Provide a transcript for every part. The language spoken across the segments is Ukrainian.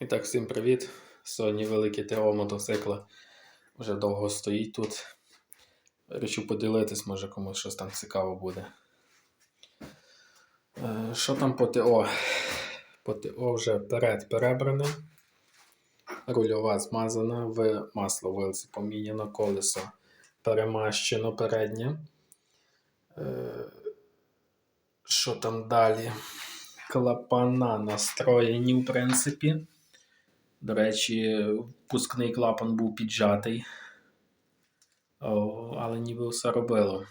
І так, всім привіт. Сьогодні велике ТО мотоцикла вже довго стоїть тут. Вирішив поділитись, може комусь щось там цікаво буде. Е, Що там по ТО? По ТО вже перед перебране. Рульова змазана, в масло вилці поміняно, колесо перемащено переднє. Е, Що там далі? Клапана настроєні, в принципі. До речі, впускний клапан був піджатий. Але ніби все робило.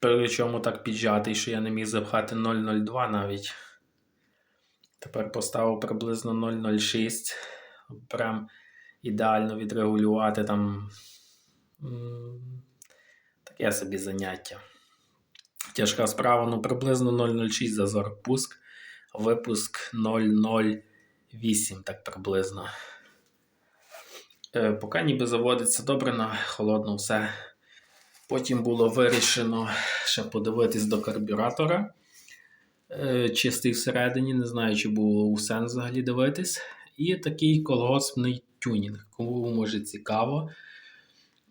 Причому так піджатий, що я не міг запхати 0,02 навіть. Тепер поставив приблизно 0,06. Прям ідеально відрегулювати там. Таке собі заняття. Тяжка справа, ну приблизно 0,06 зазор пуск, випуск 0,08 так приблизно. Е, поки ніби заводиться добре на холодно все. Потім було вирішено ще подивитись до карбюратора. Е, чистий всередині, не знаю, чи було у сенс взагалі дивитись. І такий колгоспний тюнінг. Кому може цікаво.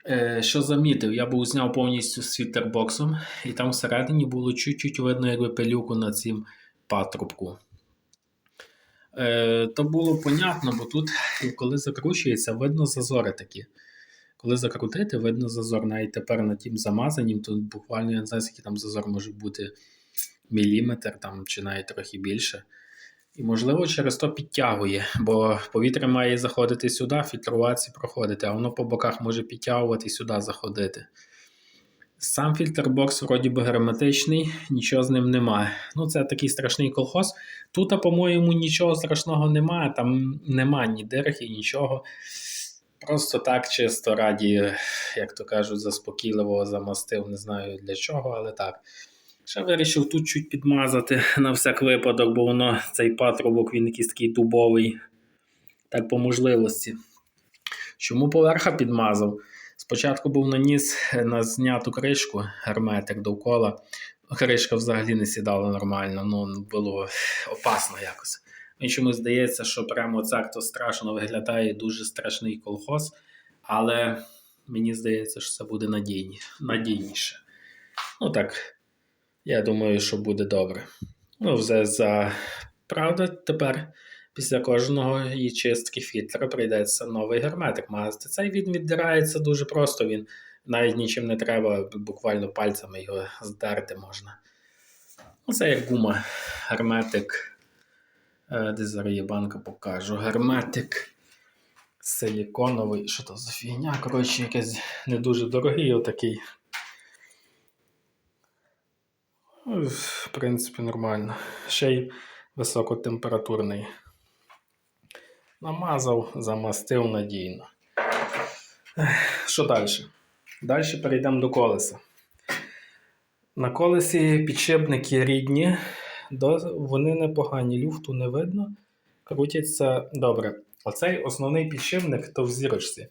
Е, що замітив, я був зняв повністю з фільтрбоксом, і там всередині було чуть-чуть видно, якби пилюку на цім патрубку. Е, то було понятно, бо тут, коли закручується, видно зазори такі. Коли закрутити, видно зазор. Навіть тепер на тім замазанім, тут буквально я не знаю, який там зазор може бути міліметр там, чи навіть трохи більше. І, можливо, через то підтягує, бо повітря має заходити сюди, фільтруватися проходити, а воно по боках може підтягувати і сюди заходити. Сам фільтрбокс, вроді би, герметичний, нічого з ним немає. Ну, це такий страшний колхоз. Тут, по-моєму, нічого страшного немає, там немає ні дирки, нічого. Просто так, чисто раді, як то кажуть, заспокійливо замастив, не знаю для чого, але так. Ще вирішив тут чуть підмазати на всяк випадок, бо воно цей патрубок він якийсь такий дубовий. Так по можливості. Чому поверха підмазав? Спочатку був наніс на зняту кришку, герметик довкола. Кришка взагалі не сідала нормально, ну було опасно якось. Мені чомусь здається, що прямо так то страшно виглядає дуже страшний колхоз, але мені здається, що це буде надійні, надійніше. Ну так, я думаю, що буде добре. Ну, вже за правда, тепер після кожного її чистки фільтра прийдеться новий герметик мазати. Цей він віддирається дуже просто, він навіть нічим не треба, буквально пальцями його здерти можна. Ну, Це як гума, герметик. Е, Де зараз є банка покажу. Герметик силіконовий. Що то за фігня? Коротше, якийсь не дуже дорогий отакий. Ну, В принципі, нормально. Ще й високотемпературний. Намазав, замастив надійно. Що далі? Далі перейдемо до колеса. На колесі підшипники рідні, вони непогані, люфту не видно. Крутяться добре. Оцей основний підшипник то в зірочці.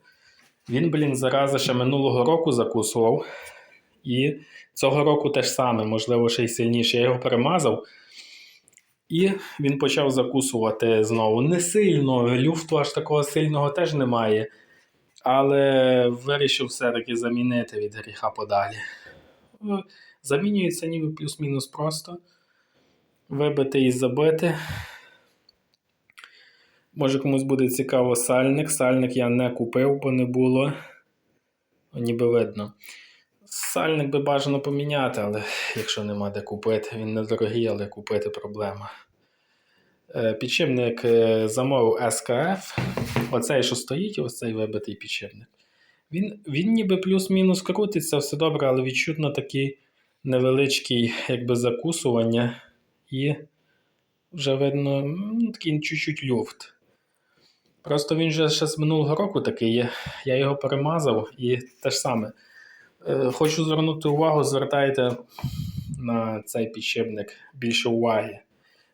Він, блін, зараза ще минулого року закусував. І цього року теж саме, можливо, ще й сильніше. Я його перемазав. І він почав закусувати знову. Не сильно, люфту аж такого сильного теж немає. Але вирішив все-таки замінити від гріха подалі. Е, Замінюється ніби плюс-мінус просто. Вибити і забити. Може комусь буде цікаво сальник. Сальник я не купив, бо не було. Ніби видно. Сальник би бажано поміняти, але якщо нема де купити, він недорогий, але купити проблема. Е, Підшипник е, замовив СКФ. Оцей, що стоїть, ось цей вибитий підшипник. Він, він ніби плюс-мінус крутиться, все добре, але відчутно такий невеличкий якби закусування. І вже видно ну, такий чуть-чуть люфт. Просто він вже ще з минулого року такий є. Я його перемазав і те ж саме. Е, Хочу звернути увагу, звертайте на цей підшипник більше уваги.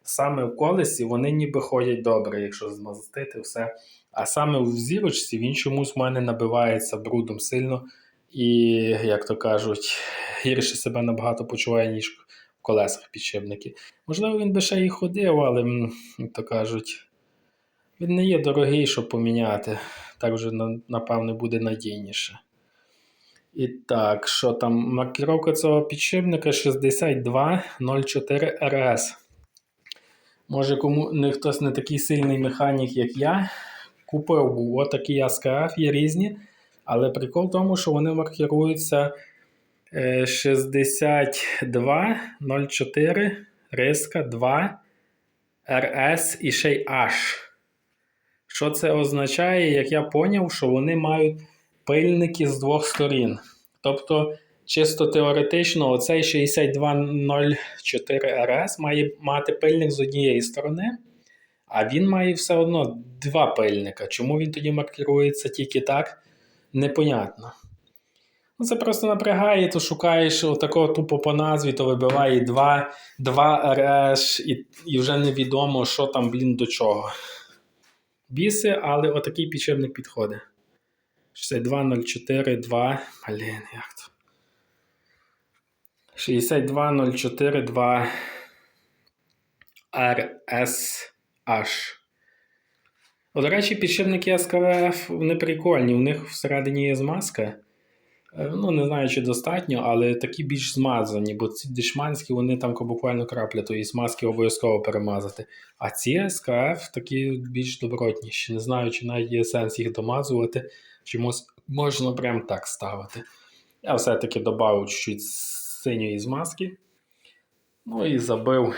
Саме в колесі вони ніби ходять добре, якщо змастити все. А саме в зірочці він чомусь в мене набивається брудом сильно і, як то кажуть, гірше себе набагато почуває, ніж в колесах підшипники. Можливо, він би ще і ходив, але, як то кажуть, він не є дорогий, щоб поміняти. Так вже, на- напевне, буде надійніше. І так, що там? Маркіровка цього підшипника 6204 RS. Може, кому не хтось не такий сильний механік, як я. Купив отакі АСКФ, є різні. Але прикол в тому, що вони маркіруються е, 6204 риска 2 RS і ще й H. Що це означає, як я поняв, що вони мають пильники з двох сторін. Тобто, чисто теоретично, оцей 6204 RS має мати пильник з однієї сторони, а він має все одно два пильника. Чому він тоді маркірується тільки так, непонятно. Ну, це просто напрягає, то шукаєш отакого тупо по назві, то вибиває 2, 2 RS, і, і вже невідомо, що там, блін, до чого. Біси, але отакий підшипник підходить. 62042. Блін, як то? 62042 RSH. До речі, підшипники СКВФ вони прикольні. У них всередині є змазка. Е, Ну, не знаю, чи достатньо, але такі більш змазані, бо ці дешманські, вони там буквально крапля тої смазки обов'язково перемазати. А ці СКФ такі більш добротніші. Не знаю, чи навіть є сенс їх домазувати, чи можна прям так ставити. Я все-таки додав чуть-чуть синьої змазки. Ну і забив.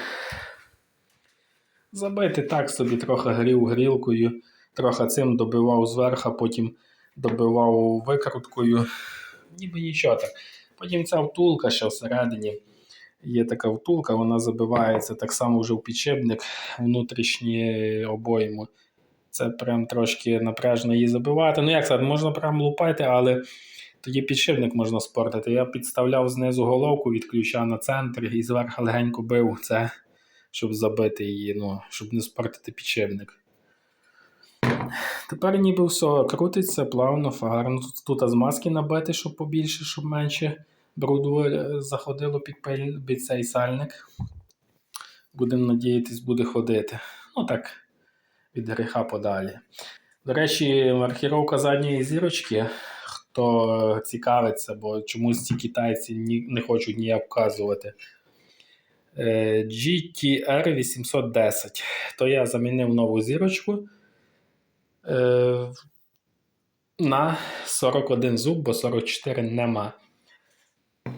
Забити так собі трохи грів грілкою, трохи цим добивав зверху, потім добивав викруткою. Ніби нічого так. Потім ця втулка ще всередині. Є така втулка, вона забивається так само вже в підшипник внутрішні обойму. Це прям трошки напряжно її забивати. Ну, як сказати, можна прям лупати, але тоді підшипник можна спортити. Я підставляв знизу головку від ключа на центр і зверху легенько бив це, щоб забити її, ну, щоб не спортити підшипник. Тепер ніби все крутиться плавно, гарно. Тут, тут змазки набити, щоб побільше, щоб менше бруду е, заходило під, під цей сальник. Будемо надіятись, буде ходити. Ну так, від гріха подалі. До речі, маркіровка задньої зірочки, хто цікавиться, бо чомусь ці китайці ні, не хочуть ніяк вказувати. Е, GTR 810. То я замінив нову зірочку на 41 зуб, бо 44 нема.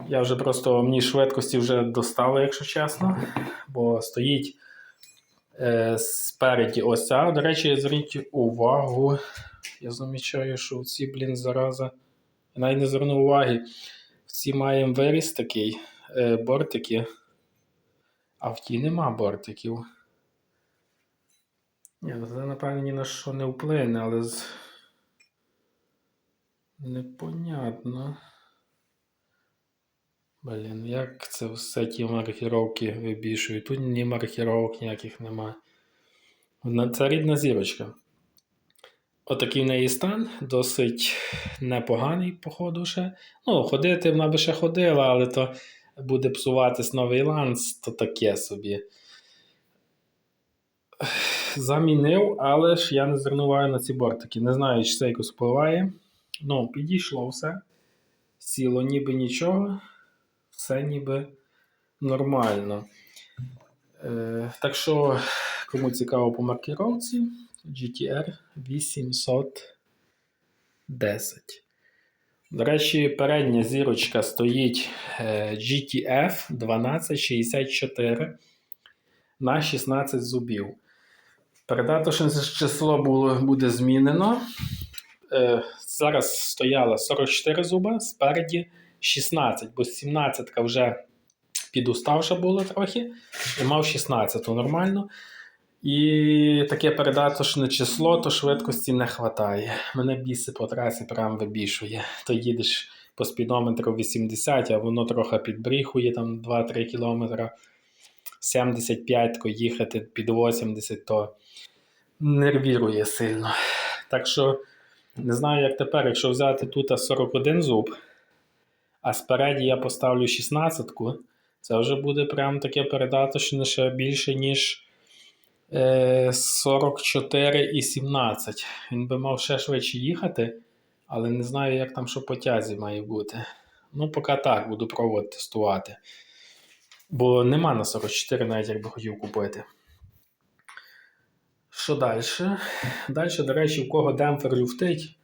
Я вже просто мені швидкості вже достало, якщо чесно, бо стоїть е, спереді ось ця. До речі, зверніть увагу. Я замічаю, що в ці, блін, зараза. Я навіть не звернув уваги. В ці маємо виріс такий е, бортики, а в ті нема бортиків. Ні, ну, це, напевно, ні на що не вплине, але з... непонятно. Блін, як це все ті маркіровки вибішують? Тут ні маркіровок ніяких нема. Вона- Це рідна зірочка. Отакий в неї стан, досить непоганий, походу, ще. Ну, ходити вона би ще ходила, але то буде псуватись новий ланц, то таке собі. Замінив, але ж я не звернув на ці бортики. Не знаю, чи це якось впливає. Ну, підійшло все. Сіло ніби нічого. Все ніби нормально. Е, так що, кому цікаво по маркіровці, GTR 810. До речі, передня зірочка стоїть е, GTF 1264 на 16 зубів. Передаточне число було, буде змінено. Е, зараз стояло 44 зуба, спереді 16, бо 17 вже підуставша була трохи, і мав 16 нормально. І таке передаточне число, то швидкості не вистачає. Мене біси по трасі прям вибішує. То їдеш по спідометру 80, а воно трохи підбріхує там 2-3 км. 75 ко їхати під 80, то нервірує сильно. Так що не знаю, як тепер, якщо взяти тут 41 зуб, а спереді я поставлю 16, Це вже буде прям таке передаточне ще більше, ніж е, 44 і 17. Він би мав ще швидше їхати, але не знаю, як там що по тязі має бути. Ну, поки так, буду пробувати тестувати. Бо нема на 44, навіть як би хотів купити. Що далі? Далі, до речі, в кого демпфер люфтить,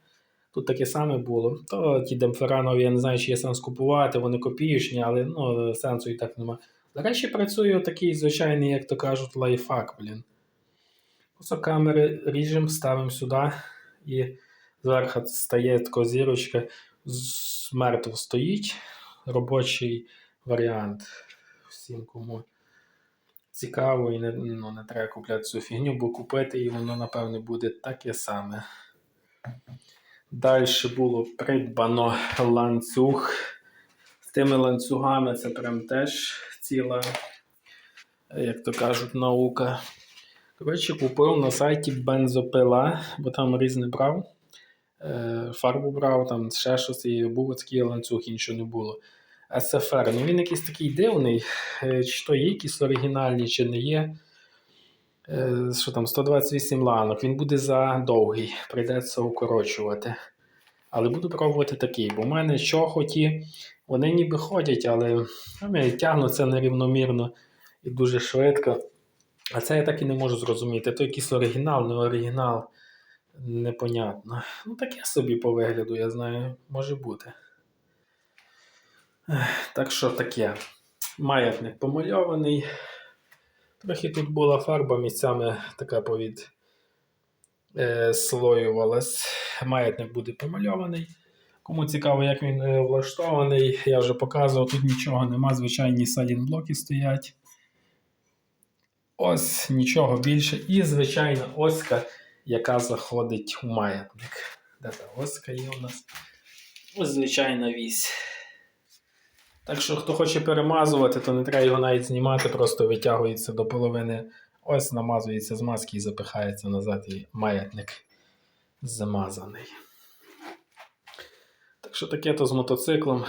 тут таке саме було. То ті демпфера нові, я не знаю, чи є сенс купувати, вони копіючні, але ну, сенсу і так нема. До речі, працює такий звичайний, як то кажуть, лайфхак, блін. Камери ріжемо, ставимо сюди і зверху стає така зірочка, мертво стоїть. Робочий варіант. Всім кому цікаво і не, ну, не треба купляти цю фігню, бо купити і воно, напевне, буде таке саме. Далі було придбано ланцюг. З тими ланцюгами це прям теж ціла, як то кажуть, наука. Коротше, купив на сайті бензопила, бо там різне брав. Е, Фарбу брав, там ще щось, і був такий ланцюг, іншого не було. SFR. Ну він якийсь такий дивний, е, чи то є якісь оригінальні, чи не є. Е, Що там, 128 ланок. Він буде за довгий, прийдеться укорочувати. Але буду пробувати такий, бо в мене чохоті, вони ніби ходять, але вони тягнуться нерівномірно і дуже швидко. А це я так і не можу зрозуміти. То якийсь оригінал, не оригінал. Непонятно. Ну, таке собі по вигляду, я знаю, може бути. Так що таке. Маятник помальований. Трохи тут була фарба місцями така повід е, слоювалась. Маятник буде помальований. Кому цікаво, як він е, влаштований, я вже показував, тут нічого нема, звичайні салінблоки стоять. Ось нічого більше. І, звичайна оська, яка заходить у маятник. Де та оська є у нас? Ось звичайна вісь. Так що, хто хоче перемазувати, то не треба його навіть знімати, просто витягується до половини. Ось намазується з маски і запихається назад, і маятник замазаний. Так що таке то з мотоциклом.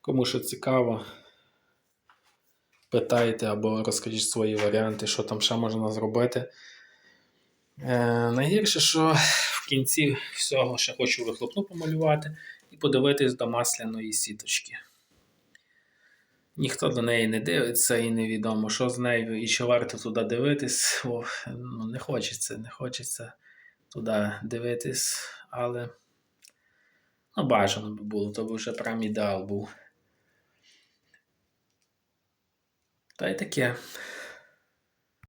Кому що цікаво, питайте або розкажіть свої варіанти, що там ще можна зробити. Е, найгірше, що в кінці всього ще хочу вихлопну помалювати подивитись до масляної сіточки. Ніхто до неї не дивиться і невідомо, що з нею, і чи варто туди дивитись. О, ну, не хочеться, не хочеться туди дивитись, але ну, бажано би було, то б вже прям ідеал був. Та й таке.